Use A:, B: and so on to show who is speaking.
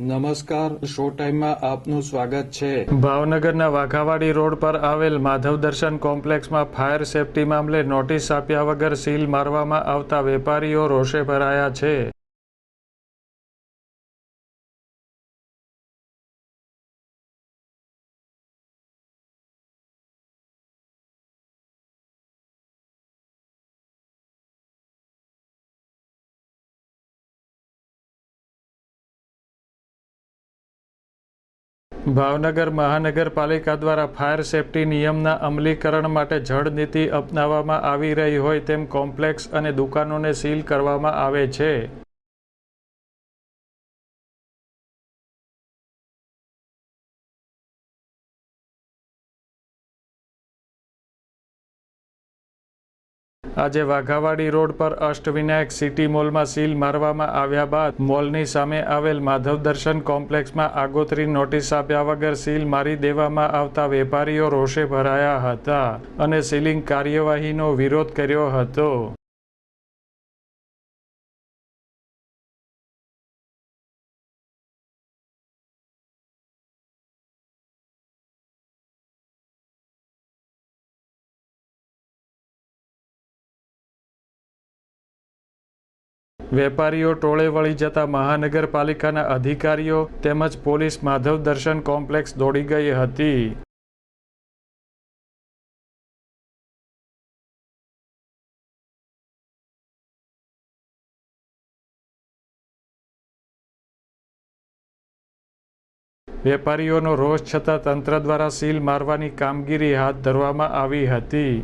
A: નમસ્કાર, શો ટાઈમમાં આપનું સ્વાગત છે.
B: ભાવનગરના વાઘાવાડી રોડ પર આવેલ માધવ દર્શન કોમ્પ્લેક્સમાં ફાયર સેફટી મામલે નોટિસ આપ્યા વગર સીલ મારવામાં આવતા વેપારીઓ રોષે ભરાયા છે. ભાવનગર મહાનગરપાલિકા દ્વારા ફાયર સેફટી નિયમના અમલીકરણ માટે જળ નીતિ અપનાવવામાં આવી રહી હોય તેમ કોમ્પ્લેક્સ અને દુકાનોને સીલ કરવામાં આવે છે. આજે વાઘાવાડી રોડ પર અષ્ટવિનાયક સિટી મોલમાં સીલ મારવામાં આવ્યા બાદ મોલની સામે આવેલ માધવ દર્શન કોમ્પ્લેક્સમાં આગોતરી નોટિસ આપ્યા વગર સીલ મારી દેવામાં આવતા વેપારીઓ રોષે ભરાયા હતા અને સીલિંગ કાર્યવાહીનો વિરોધ કર્યો હતો. વેપારીઓ ટોળે વળી જતા મહાનગરપાલિકાના અધિકારીઓ તેમજ પોલીસ માધવ દર્શન કોમ્પ્લેક્સ દોડી ગઈ હતી. વેપારીઓનો રોષ છતાં તંત્ર દ્વારા સીલ મારવાની કામગીરી હાથ ધરવામાં આવી હતી.